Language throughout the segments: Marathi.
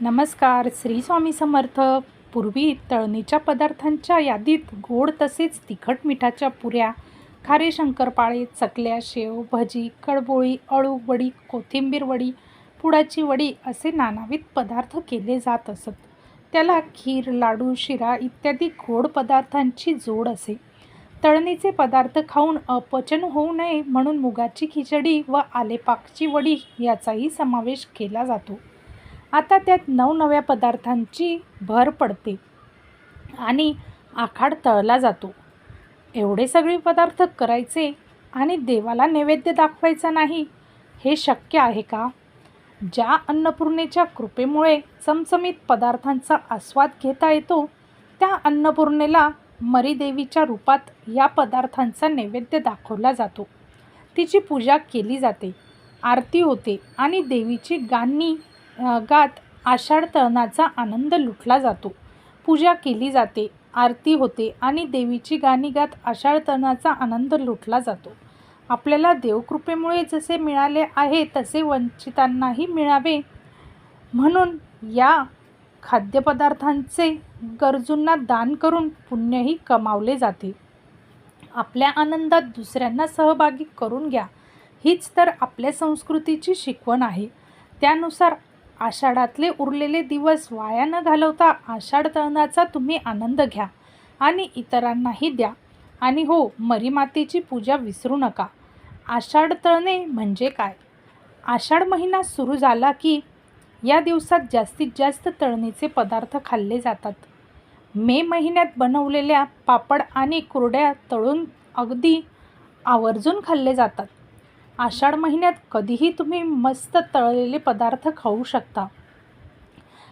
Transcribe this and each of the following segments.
नमस्कार श्री स्वामी समर्थ. पूर्वी तळणीच्या पदार्थांच्या यादीत गोड तसेच तिखट मिठाच्या पुऱ्या खारे शंकरपाळे चकल्या शेव भजी कडबोळी अळू वडी कोथिंबीर वडी पुडाची वडी असे नानाविध पदार्थ केले जात असत. त्याला खीर लाडू शिरा इत्यादी गोड पदार्थांची जोड असे. तळणीचे पदार्थ खाऊन अपचन होऊ नये म्हणून मुगाची खिचडी व आलेपाकची वडी याचाही समावेश केला जातो. आता त्यात नवनव्या पदार्थांची भर पडते आणि आखाड तळला जातो. एवढे सगळे पदार्थ करायचे आणि देवाला नैवेद्य दाखवायचा नाही हे शक्य आहे का? ज्या अन्नपूर्णेच्या कृपेमुळे चमचमीत पदार्थांचा आस्वाद घेता येतो त्या अन्नपूर्णेला मरीदेवीच्या रूपात या पदार्थांचा नैवेद्य दाखवला जातो. तिची पूजा केली जाते आरती होते आणि देवीची गाणी गात आषाढ तळणाचा आनंद लुटला जातो. पूजा केली जाते आरती होते आणि देवीची गाणी गात आषाढ तळणाचा आनंद लुटला जातो. आपल्याला देवकृपेमुळे जसे मिळाले आहे तसे वंचितांनाही मिळावे. म्हणून या खाद्यपदार्थांचे गरजूंना दान करून पुण्यही कमावले जाते. आपल्या आनंदात दुसऱ्यांना सहभागी करून घ्या. हीच तर आपल्या संस्कृतीची शिकवण आहे. त्यानुसार आषाढातले उरलेले दिवस वाया न घालवता आषाढ तळणाचा तुम्ही आनंद घ्या आणि इतरांनाही द्या. आणि हो मरीमातेची पूजा विसरू नका. आषाढ तळणे म्हणजे काय? आषाढ महिना सुरू झाला की या दिवसात जास्तीत जास्त तळणीचे पदार्थ खाल्ले जातात. मे महिन्यात बनवलेल्या पापड आणि कुरड्या तळून अगदी आवर्जून खाल्ले जातात. आषाढ महिन्यात कधीही तुम्ही मस्त तळलेले पदार्थ खाऊ शकता.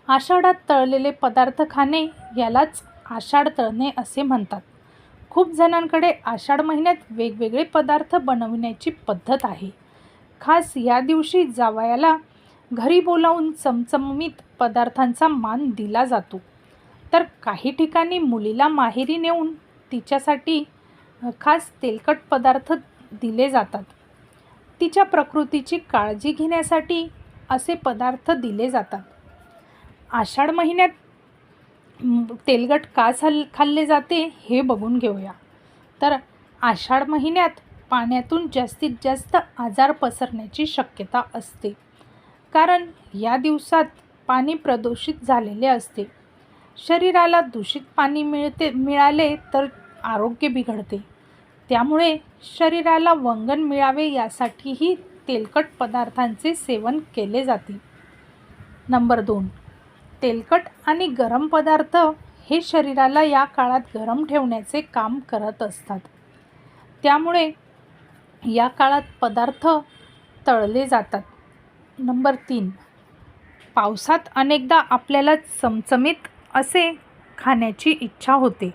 आषाढात तळलेले पदार्थ खाणे यालाच आषाढ तळणे असे म्हणतात. खूप जणांकडे आषाढ महिन्यात वेगवेगळे पदार्थ बनविण्याची पद्धत आहे. खास या दिवशी जावयाला घरी बोलावून चमचमीत पदार्थांचा मान दिला जातो. तर काही ठिकाणी मुलीला माहेरी नेऊन तिच्यासाठी खास तेलकट पदार्थ दिले जातात. तिच्या प्रकृतीची काळजी घेण्यासाठी असे पदार्थ दिले जातात. आषाढ महिन्यात तेलगट तेलकट का खाल खाल्ले जाते हे बघून घेऊया. तर आषाढ महिन्यात पाण्यातून जास्तीत जास्त आजार पसरण्याची शक्यता असते. कारण या दिवसात पाणी प्रदूषित झालेले असते. शरीराला दूषित पाणी मिळते मिळाले तर आरोग्य बिघडते. त्यामुळे शरीराला वंगण मिळावे यासाठीही तेलकट पदार्थांचे सेवन केले जाते. नंबर दोन. तेलकट आणि गरम पदार्थ हे शरीराला या काळात गरम ठेवण्याचे काम करत असतात. त्यामुळे या काळात पदार्थ तळले जातात. नंबर तीन. पावसात अनेकदा आपल्याला चमचमीत असे खाण्याची इच्छा होते.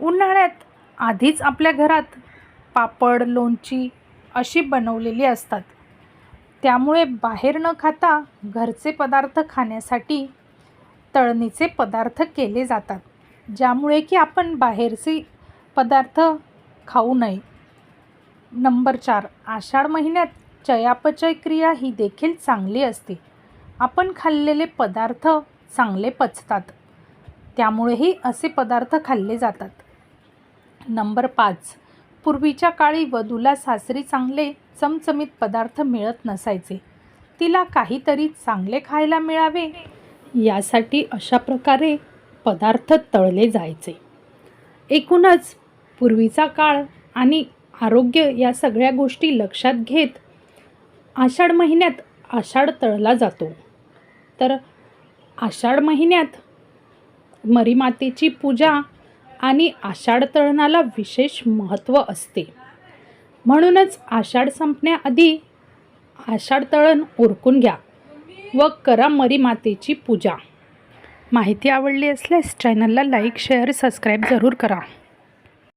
उन्हाळ्यात आधीच आपल्या घरात पापड लोणची अशी बनवलेली असतात. त्यामुळे बाहेर न खाता घरचे पदार्थ खाण्यासाठी तळणीचे पदार्थ केले जातात ज्यामुळे की आपण बाहेरचे पदार्थ खाऊ नये. नंबर चार आषाढ महिन्यात चयापचय क्रिया ही देखील चांगली असते. आपण खाल्लेले पदार्थ चांगले पचतात त्यामुळेही असे पदार्थ खाल्ले जातात. नंबर पाच. पूर्वीच्या काळी वधूला सासरी चांगले चमचमीत पदार्थ मिळत नसायचे. तिला काहीतरी चांगले खायला मिळावे. यासाठी अशा प्रकारे पदार्थ तळले जायचे. एकूणच पूर्वीचा काळ आणि आरोग्य या सगळ्या गोष्टी लक्षात घेत आषाढ महिन्यात आषाढ तळला जातो. तर आषाढ महिन्यात मरीमातेची पूजा आणि आषाढ तळणाला विशेष महत्त्व असते. म्हणूनच आषाढ संपण्याआधी आषाढ तळण उरकून घ्या व करा मरीमातेची पूजा. माहिती आवडली असल्यास चॅनलला लाईक शेअर सबस्क्राईब जरूर करा.